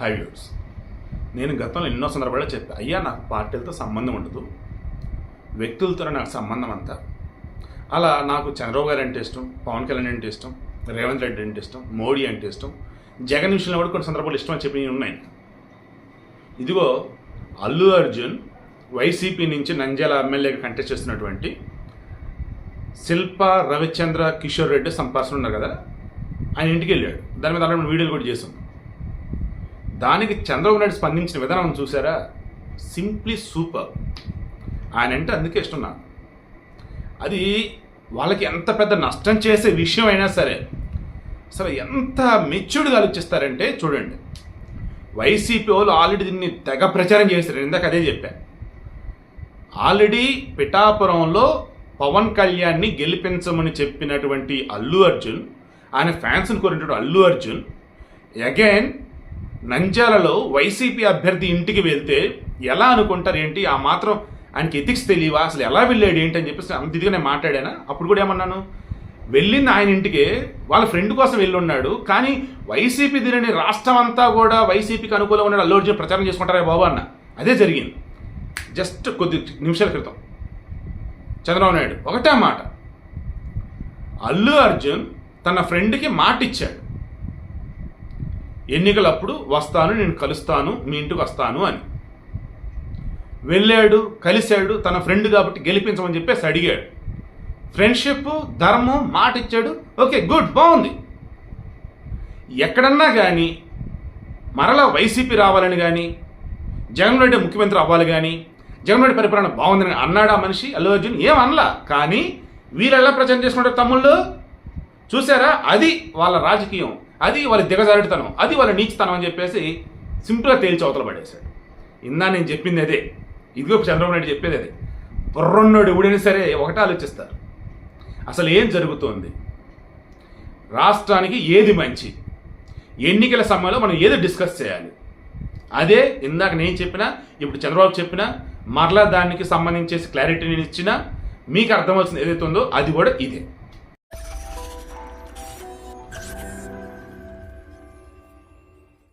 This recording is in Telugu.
హై వ్యూర్స్ నేను గతంలో ఎన్నో సందర్భాల్లో చెప్పా అయ్యా నాకు పార్టీలతో సంబంధం ఉండదు. వ్యక్తులతోనే నాకు సంబంధం అంతా. అలా నాకు చంద్రబాబు గారు అంటే ఇష్టం పవన్ కళ్యాణ్ అంటే ఇష్టం రేవంత్ రెడ్డి అంటే ఇష్టం మోడీ అంటే ఇష్టం. జగన్ విషయంలో కూడా కొన్ని సందర్భాలు ఇష్టం అని చెప్పి ఉన్నాయి. ఇదిగో అల్లు అర్జున్ వైసీపీ నుంచి నంద్యాల ఎమ్మెల్యేగా కంటెస్ట్ చేస్తున్నటువంటి శిల్ప రవిచంద్ర కిషోర్ రెడ్డి సంపాసన ఉన్నారు కదా? ఆయన ఇంటికి వెళ్ళాడు. దాని మీద అలాంటి వీడియోలు కూడా చేసాం దానికి చంద్రబాబు నాయుడు స్పందించిన విధానం చూసారా సింప్లీ సూపర్. ఆయన అంటే అందుకే ఇష్టం నాకు. అది వాళ్ళకి ఎంత పెద్ద నష్టం చేసే విషయం అయినా సరే అసలు ఎంత మెచ్యూర్డ్గా ఆలోచిస్తారంటే చూడండి. వైసీపీ వాళ్ళు ఆల్రెడీ దీన్ని తెగ ప్రచారం చేశారు. ఇందాక అదే చెప్పా. ఆల్రెడీ పిఠాపురంలో పవన్ కళ్యాణ్ని గెలిపించమని చెప్పినటువంటి అల్లు అర్జున్ ఆయన ఫ్యాన్స్ని కోరినటువంటి అల్లు అర్జున్ అగైన్ నంజాలలో వైసీపీ అభ్యర్థి ఇంటికి వెళ్తే ఎలా అనుకుంటారు ఏంటి ఆ మాత్రం ఆయనకి ఎథిక్స్ తెలియవా? అసలు ఎలా వెళ్ళాడు ఏంటి అని చెప్పేసి అంత ఇదిగా నేను మాట్లాడానా? అప్పుడు కూడా ఏమన్నాను? వెళ్ళింది ఆయన ఇంటికి వాళ్ళ ఫ్రెండ్ కోసం వెళ్ళున్నాడు కానీ వైసీపీ దీనిని రాష్ట్రం అంతా కూడా వైసీపీకి అనుకూలంగా ఉన్నాడు అల్లు అర్జున్ ప్రచారం చేసుకుంటారా బాబు అన్న. అదే జరిగింది. జస్ట్ కొద్ది నిమిషాల క్రితం. చంద్రబాబు నాయుడు ఒకటే మాట. అల్లు అర్జున్ తన ఫ్రెండ్కి మాట ఇచ్చాడు ఎన్నికలప్పుడు వస్తాను నేను కలుస్తాను మీ ఇంటికి వస్తాను అని. వెళ్ళాడు కలిశాడు తన ఫ్రెండ్ కాబట్టి గెలిపించమని చెప్పేసి అడిగాడు. ఫ్రెండ్షిప్ ధర్మం మాట ఇచ్చాడు. ఓకే గుడ్ బాగుంది. ఎక్కడన్నా కానీ మరలా వైసీపీ రావాలని కానీ జగన్ రెడ్డి ముఖ్యమంత్రి అవ్వాలి కానీ జగన్ రెడ్డి పరిపాలన బాగుందని అన్నాడా మనిషి అల్లు అర్జున్? ఏం అనలా. కానీ వీరు ప్రచారం చేసుకుంటారు తమ్ముళ్ళు? చూసారా? అది వాళ్ళ రాజకీయం. అది వాళ్ళ దిగజారుడుతనం అది వాళ్ళ నీచితనం అని చెప్పేసి సింపుల్గా తేల్చి అవతల పడేశాడు. ఇందా నేను చెప్పింది అదే. ఇదిగో చంద్రబాబు నాయుడు చెప్పేది అదే. బుర్రన్నోడు ఎవడైనా సరే ఒకటే ఆలోచిస్తారు. అసలు ఏం జరుగుతోంది? రాష్ట్రానికి ఏది మంచి? ఎన్నికల సమయంలో మనం ఏది డిస్కస్ చేయాలి? అదే ఇందాక నేను చెప్పినా ఇప్పుడు చంద్రబాబు చెప్పినా మరలా దానికి సంబంధించేసి క్లారిటీ నేను ఇచ్చిన మీకు అర్థమవుతుంది ఏదైతే ఉందో అది కూడా ఇదే.